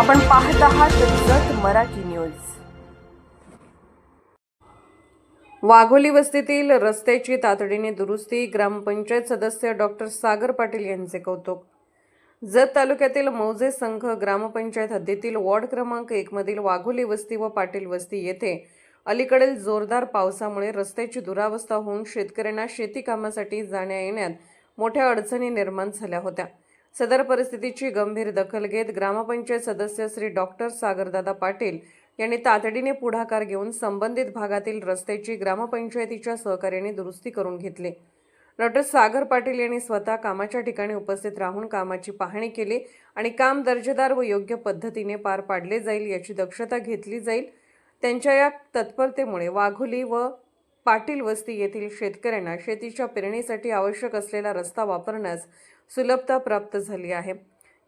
आपण पाहत आहात जत मराठी न्यूज. वाघोली वस्तीतील रस्त्याची तातडीने दुरुस्ती ग्रामपंचायत सदस्य डॉक्टर सागर पाटील यांचे कौतुक. जत तालुक्यातील मौजे संघ ग्रामपंचायत हद्दीतील वॉर्ड क्रमांक एकमधील वाघोली वस्ती व पाटील वस्ती येथे अलीकडील जोरदार पावसामुळे रस्त्याची दुरावस्था होऊन शेतकऱ्यांना शेती कामासाठी जाण्या येण्यात मोठ्या अडचणी निर्माण झाल्या होत्या. सदर परिस्थितीची गंभीर दखल घेत ग्रामपंचायत सदस्य श्री डॉक्टर सागरदादा पाटील यांनी तातडीने पुढाकार घेऊन संबंधित भागातील रस्त्याची ग्रामपंचायतीच्या सहकार्याने दुरुस्ती करून घेतली. डॉक्टर सागर पाटील यांनी स्वतः कामाच्या ठिकाणी उपस्थित राहून कामाची पाहणी केली आणि काम दर्जेदार व योग्य पद्धतीने पार पाडले जाईल याची दक्षता घेतली जाईल. त्यांच्या या तत्परतेमुळे वाघोली व पाटील वस्ती येथील शेतकऱ्यांना शेतीच्या पेरणीसाठी आवश्यक असलेला रस्ता वापरण्यास सुलभता प्राप्त झाली आहे.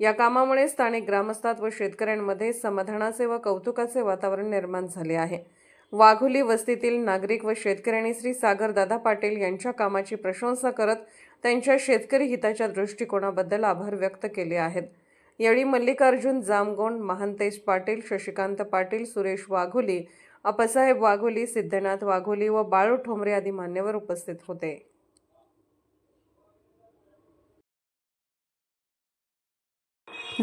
या कामामुळे स्थानिक ग्रामस्थात व शेतकऱ्यांमध्ये समाधानाचे व कौतुकाचे वातावरण निर्माण झाले आहे. वाघोली वस्तीतील नागरिक व शेतकऱ्यांनी श्री सागरदादा पाटील यांच्या कामाची प्रशंसा करत त्यांच्या शेतकरी हिताच्या दृष्टिकोनाबद्दल आभार व्यक्त केले आहेत. यावेळी मल्लिकार्जुन जामगोंड महांतेश पाटील शशिकांत पाटील सुरेश वाघोली अप्पासाहेब वाघोली सिद्धनाथ वाघोली व बाळू ठोंबरे आदी मान्यवर उपस्थित होते.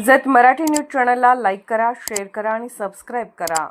जत मराठी न्यूज चॅनलला लाईक करा शेअर करा आणि सबस्क्राईब करा.